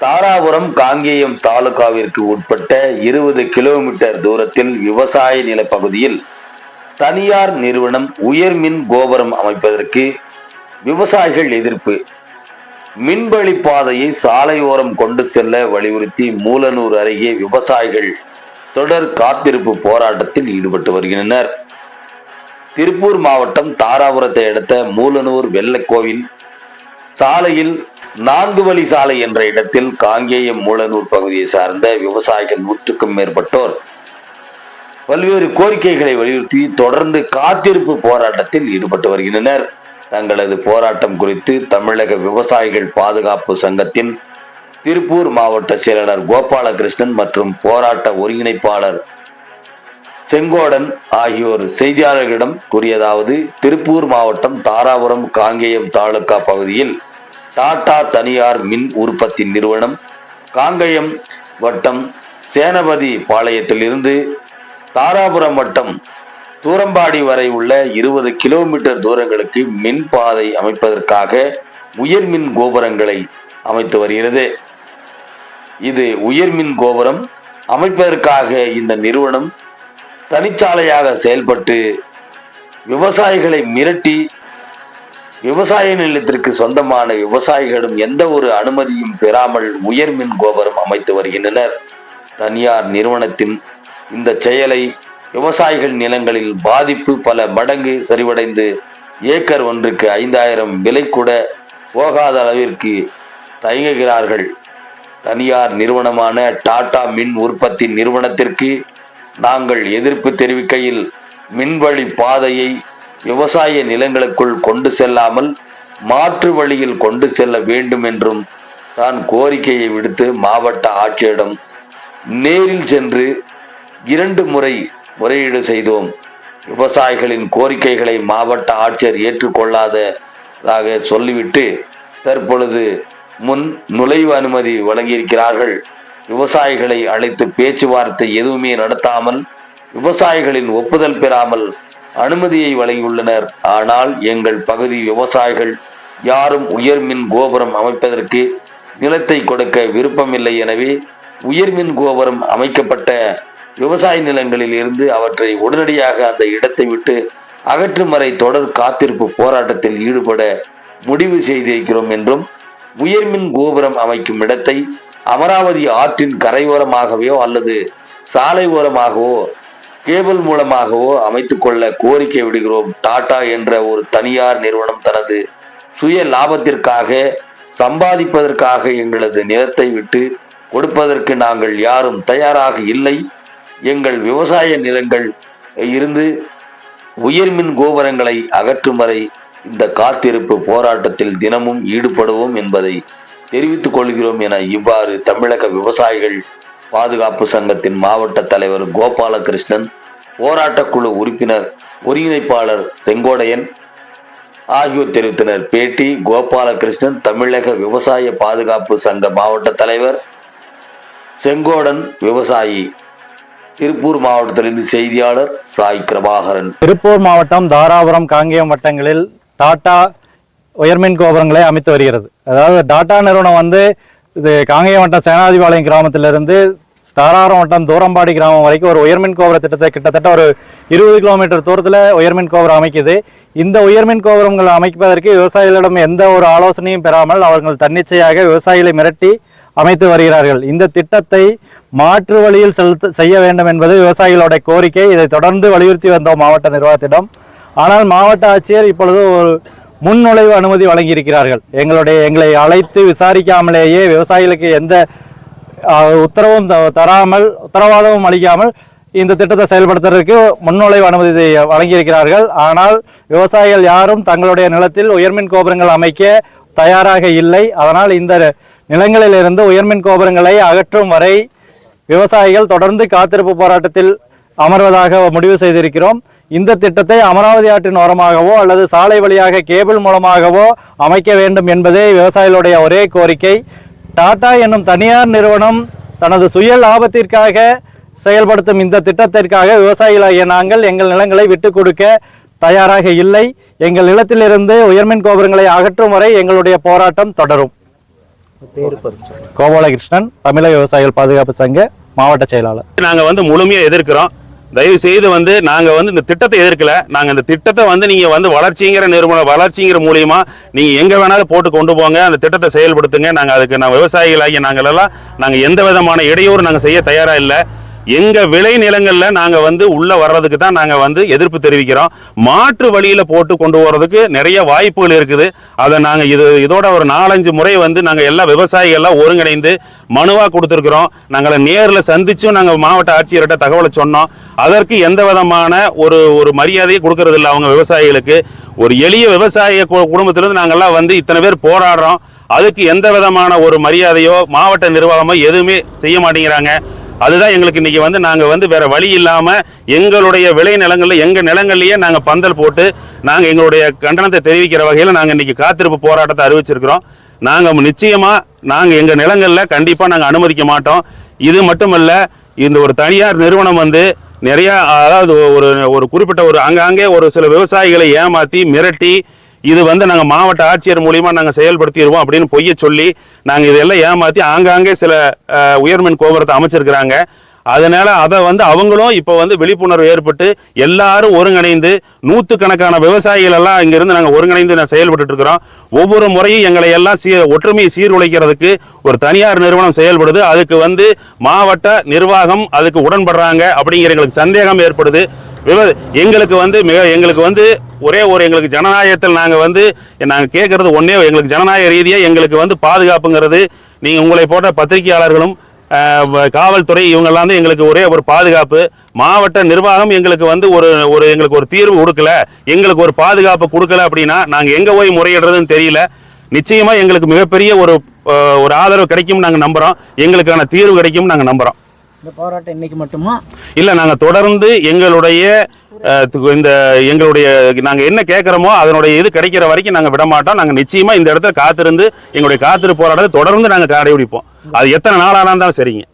தாராபுரம் காங்கேயம் தாலுகாவிற்கு உட்பட்ட இருபது கிலோமீட்டர் தூரத்தில் விவசாய நிலப்பகுதியில் தனியார் நிறுவனம் உயர்மின் கோபுரம் அமைப்பதற்கு விவசாயிகள் எதிர்ப்பு. மின்வழி பாதையை சாலையோரம் கொண்டு செல்ல வலியுறுத்தி மூலனூர் அருகே விவசாயிகள் தொடர் காத்திருப்பு போராட்டத்தில் ஈடுபட்டு வருகின்றனர். திருப்பூர் மாவட்டம் தாராபுரத்தை அடுத்த மூலனூர் வெள்ளக்கோவில். சாலையில் நான்கு வழி சாலை என்ற இடத்தில் காங்கேயம் மூலனூர் பகுதியை சார்ந்த விவசாயிகள் நூற்றுக்கும் மேற்பட்டோர். பல்வேறு கோரிக்கைகளை வலியுறுத்தி தொடர்ந்து காத்திருப்பு போராட்டத்தில் ஈடுபட்டு வருகின்றனர். தங்களது போராட்டம் குறித்து தமிழக விவசாயிகள் பாதுகாப்பு சங்கத்தின் திருப்பூர் மாவட்ட செயலாளர் கோபாலகிருஷ்ணன் மற்றும் போராட்ட ஒருங்கிணைப்பாளர் செங்கோடன் ஆகியோர் செய்தியாளர்களிடம் கூறியதாவது திருப்பூர் மாவட்டம் தாராபுரம் காங்கேயம் தாலுகா பகுதியில் டாடா தனியார் மின் உற்பத்தி நிறுவனம் காங்கேயம் வட்டம் சேனபதி பாளையத்திலிருந்து தாராபுரம் வட்டம் தூரம்பாடி வரை உள்ள இருபது கிலோமீட்டர் தூரங்களுக்கு மின் பாதை அமைப்பதற்காக உயர்மின் கோபுரங்களை அமைத்து வருகிறது. இது உயர்மின் கோபுரம். அமைப்பதற்காக இந்த நிறுவனம் தனிச்சாலையாக செயல்பட்டு விவசாயிகளை மிரட்டி விவசாய நிலத்திற்கு சொந்தமான விவசாயிகளும் எந்த ஒரு அனுமதியும் பெறாமல் உயர்மின் கோபுரம் அமைத்து வருகின்றனர். தனியார் நிறுவனத்தின் இந்த செயலை விவசாயிகள் நிலங்களில் பாதிப்பு பல மடங்கு சரிவடைந்து ஏக்கர் ஒன்றுக்கு ஐந்தாயிரம் விலை கூட போகாத அளவிற்கு தயங்குகிறார்கள். தனியார் நிறுவனமான டாடா மின் உற்பத்தி நிறுவனத்திற்கு நாங்கள் எதிர்ப்பு தெரிவிக்கையில் மின்வழி பாதையை விவசாய நிலங்களுக்குள் கொண்டு செல்லாமல் மாற்று வழியில் கொண்டு செல்ல வேண்டும் என்றும் தான் கோரிக்கையை விடுத்து மாவட்ட ஆட்சியரிடம் நேரில் சென்று இரண்டு முறை முறையீடு செய்தோம். விவசாயிகளின் கோரிக்கைகளை மாவட்ட ஆட்சியர் ஏற்றுக்கொள்ளாததாக சொல்லிவிட்டு தற்பொழுது முன் நுழைவு அனுமதி வழங்கியிருக்கிறார்கள். விவசாயிகளை அழைத்து பேச்சுவார்த்தை எதுவுமே நடத்தாமல் விவசாயிகளின் ஒப்புதல் பெறாமல் அனுமதியை வழங்கியுள்ளனர். ஆனால் எங்கள் பகுதி விவசாயிகள் யாரும் உயர்மின் கோபுரம் அமைப்பதற்கு நிலத்தை கொடுக்க விருப்பமில்லை. எனவே உயர்மின் கோபுரம் அமைக்கப்பட்ட விவசாய நிலங்களில் இருந்து அவற்றை உடனடியாக அந்த இடத்தை விட்டு அகற்றும் வரை தொடர் காத்திருப்பு போராட்டத்தில் ஈடுபட முடிவு செய்திருக்கிறோம் என்றும் உயர்மின் கோபுரம் அமைக்கும் இடத்தை அமராவதி ஆற்றின் கரையோரமாகவோ அல்லது சாலை ஓரமாகவோ கேபிள் மூலமாகவோ அமைத்துக் கொள்ள கோரிக்கை விடுகிறோம். டாடா என்ற ஒரு தனியார் நிறுவனம் தனது சுய லாபத்திற்காக சம்பாதிப்பதற்காக எங்களது நிலத்தை விட்டு கொடுப்பதற்கு நாங்கள் யாரும் தயாராக இல்லை. எங்கள் விவசாய நிலங்கள் இருந்து உயர்மின் கோபுரங்களை அகற்றும் வரை இந்த காத்திருப்பு போராட்டத்தில் தினமும் ஈடுபடுவோம் என்பதை தெரிவித்துக் கொள்கிறோம் என இவ்வாறு தமிழக விவசாயிகள் பாதுகாப்பு சங்கத்தின் மாவட்ட தலைவர் கோபாலகிருஷ்ணன் போராட்டக்குழு உறுப்பினர் ஒருங்கிணைப்பாளர் செங்கோடையன் ஆகியோர் தெரிவித்தனர். பேட்டி கோபாலகிருஷ்ணன் தமிழக விவசாய பாதுகாப்பு சங்க மாவட்ட தலைவர் செங்கோடன் விவசாயி திருப்பூர் மாவட்டத்திலிருந்து செய்தியாளர் சாய் கிரபாகரன் திருப்பூர் மாவட்டம் தாராபுரம் காங்கேயம் வட்டங்களில் டாட்டா உயர்மின் கோபுரங்களை அமைத்து வருகிறது. அதாவது டாட்டா நிறுவனம் வந்து இது காங்கேயம் வட்டம் சேனாதிபாளையம் கிராமத்திலிருந்து தாராரம் வட்டம் தூரம்பாடி கிராமம் வரைக்கும் ஒரு உயர்மின் கோபுர திட்டத்தை கிட்டத்தட்ட ஒரு இருபது கிலோமீட்டர் தூரத்தில் உயர்மின் கோபுரம் அமைக்குது. இந்த உயர்மின் கோபுரங்கள் அமைப்பதற்கு விவசாயிகளிடம் எந்த ஒரு ஆலோசனையும் பெறாமல் அவர்கள் தன்னிச்சையாக விவசாயிகளை மிரட்டி அமைத்து வருகிறார்கள். இந்த திட்டத்தை மாற்று வழியில் செலுத்த செய்ய வேண்டும் என்பது விவசாயிகளுடைய கோரிக்கை. இதை தொடர்ந்து வலியுறுத்தி வந்தோம் மாவட்ட நிர்வாகத்திடம் ஆனால் மாவட்ட ஆட்சியர் இப்பொழுது ஒரு முன் நுழைவு அனுமதி வழங்கியிருக்கிறார்கள். எங்களுடைய எங்களை அழைத்து விசாரிக்காமலேயே விவசாயிகளுக்கு எந்த உத்தரவும் த- தராமல் உத்தரவாதமும் அளிக்காமல் இந்த திட்டத்தை செயல்படுத்துறதுக்கு முன்னுழைவு அனுமதி வழங்கியிருக்கிறார்கள். ஆனால் விவசாயிகள் யாரும் தங்களுடைய நிலத்தில் உயர்மின் கோபுரங்கள் அமைக்க தயாராக இல்லை. அதனால் இந்த நிலங்களிலிருந்து உயர்மின் கோபுரங்களை அகற்றும் வரை விவசாயிகள் தொடர்ந்து காத்திருப்பு போராட்டத்தில் அமர்வதாக முடிவு செய்திருக்கிறோம். இந்த திட்டத்தை அமராவதி ஆற்றின் ஓரமாகவோ அல்லது சாலை வழியாக கேபிள் மூலமாகவோ அமைக்க வேண்டும் என்பதே விவசாயிகளுடைய ஒரே கோரிக்கை. டாடா என்னும் தனியார் நிறுவனம் தனது சுய லாபத்திற்காக செயல்படுத்தும் இந்த திட்டத்திற்காக விவசாயிகளாகிய நாங்கள் எங்கள் நிலங்களை விட்டுக் கொடுக்க தயாராக இல்லை. எங்கள் நிலத்திலிருந்து உயர்மின் கோபுரங்களை அகற்றும் வரை எங்களுடைய போராட்டம் தொடரும். கோபாலகிருஷ்ணன் தமிழக விவசாயிகள் பாதுகாப்பு சங்க மாவட்ட செயலாளர். நாங்க வந்து முழுமையா எதிர்க்கிறோம். தயவு செய்து வந்து நாங்கள் வந்து இந்த திட்டத்தை எதிர்க்கல. நாங்கள் இந்த திட்டத்தை வந்து நீங்கள் வந்து வளர்ச்சிங்கிற நிறுவனம் வளர்ச்சிங்கிற மூலியமா நீங்கள் எங்கே வேணாலும் போட்டு கொண்டு போங்க அந்த திட்டத்தை செயல்படுத்துங்க. நாங்கள் அதுக்கு நான் விவசாயிகளாகிய நாங்கள் எல்லாம் எந்த விதமான இடையூறு நாங்கள் செய்ய தயாராக இல்லை. எங்க விளை நிலங்களில் நாங்க வந்து உள்ள வர்றதுக்கு தான் நாங்க வந்து எதிர்ப்பு தெரிவிக்கிறோம். மாற்று வழியில போட்டு கொண்டு போறதுக்கு நிறைய வாய்ப்புகள் இருக்குது. அதை நாங்க இது இதோட ஒரு நாலஞ்சு முறை வந்து நாங்க எல்லா விவசாயிகள்லாம் ஒருங்கிணைந்து மனுவா கொடுத்துருக்குறோம். நாங்களை நேரில் சந்திச்சும் நாங்க மாவட்ட ஆட்சியர்கிட்ட தகவலை சொன்னோம். அதற்கு எந்த விதமான ஒரு ஒரு மரியாதையை கொடுக்கறது இல்லை அவங்க விவசாயிகளுக்கு. ஒரு எளிய விவசாய கு- குடும்பத்திலிருந்து நாங்கெல்லாம் வந்து இத்தனை பேர் போராடுறோம். அதுக்கு எந்த விதமான ஒரு மரியாதையோ மாவட்ட நிர்வாகமோ எதுவுமே செய்ய மாட்டேங்கிறாங்க. அதுதான் எங்களுக்கு இன்னைக்கு வந்து நாங்கள் வந்து வேற வழி இல்லாமல் எங்களுடைய விளை நிலங்களில் எங்கள் நிலங்கள்லேயே நாங்கள் பந்தல் போட்டு நாங்கள் எங்களுடைய கண்டனத்தை தெரிவிக்கிற வகையில் நாங்கள் இன்னைக்கு காத்திருப்பு போராட்டத்தை அறிவிச்சிருக்கிறோம். நாங்கள் நிச்சயமாக நாங்கள் எங்கள் நிலங்களில் கண்டிப்பாக நாங்கள் அனுமதிக்க மாட்டோம். இது மட்டுமல்ல இந்த ஒரு தனியார் நிறுவனம் வந்து நிறையா அதாவது ஒரு ஒரு குறிப்பிட்ட ஒரு அங்கங்கே ஒரு சில விவசாயிகளை ஏமாற்றி மிரட்டி இது வந்து நாங்கள் மாவட்ட ஆட்சியர் மூலியமா நாங்கள் செயல்படுத்திடுவோம் அப்படின்னு பொய்ய சொல்லி நாங்கள் இதெல்லாம் ஏமாற்றி ஆங்காங்கே சில உயர்மின் கோபுரத்தை அமைச்சிருக்கிறாங்க. அதனால அதை வந்து அவங்களும் இப்போ வந்து விழிப்புணர்வு ஏற்பட்டு எல்லாரும் ஒருங்கிணைந்து நூற்றுக்கணக்கான விவசாயிகள் எல்லாம் இங்கிருந்து நாங்கள் ஒருங்கிணைந்து நான் செயல்பட்டு இருக்கிறோம். ஒவ்வொரு முறையும் எங்களை எல்லாம் சீ ஒற்றுமையை சீர்குலைக்கிறதுக்கு ஒரு தனியார் நிறுவனம் செயல்படுது. அதுக்கு வந்து மாவட்ட நிர்வாகம் அதுக்கு உடன்படுறாங்க அப்படிங்கிற எங்களுக்கு சந்தேகம் ஏற்படுது. விவ எங்களுக்கு வந்து மிக எங்களுக்கு வந்து ஒரே ஒரு எங்களுக்கு ஜனநாயகத்தில் நாங்கள் வந்து நாங்கள் கேட்குறது ஒன்றே எங்களுக்கு ஜனநாயக ரீதியாக எங்களுக்கு வந்து பாதுகாப்புங்கிறது நீங்கள் உங்களை போட்ட பத்திரிகையாளர்களும் காவல்துறை இவங்கெல்லாம் வந்து எங்களுக்கு ஒரே ஒரு பாதுகாப்பு. மாவட்ட நிர்வாகம் எங்களுக்கு வந்து ஒரு ஒரு எங்களுக்கு ஒரு தீர்வு கொடுக்கல. எங்களுக்கு ஒரு பாதுகாப்பு கொடுக்கல அப்படின்னா நாங்கள் எங்கே போய் முறையிடுறதுன்னு தெரியல. நிச்சயமாக எங்களுக்கு மிகப்பெரிய ஒரு ஒரு ஆதரவு கிடைக்கும் நாங்கள் நம்புகிறோம் எங்களுக்கான தீர்வு கிடைக்கும் நாங்கள் நம்புகிறோம் இந்த போராட்டம் இன்னைக்கு மட்டுமா? இல்ல நாங்க தொடர்ந்து எங்களுடைய இந்த எங்களுடைய நாங்க என்ன கேட்கறோமோ அதனுடைய இது கிடைக்கிற வரைக்கும் நாங்க விட மாட்டோம் நாங்க நிச்சயமா இந்த இடத்துல காத்திருந்து எங்களுடைய காத்திரு போராட்டத்தை தொடர்ந்து நாங்க கடைபிடிப்போம். அது எத்தனை நாளாக இருந்தாலும் சரிங்க.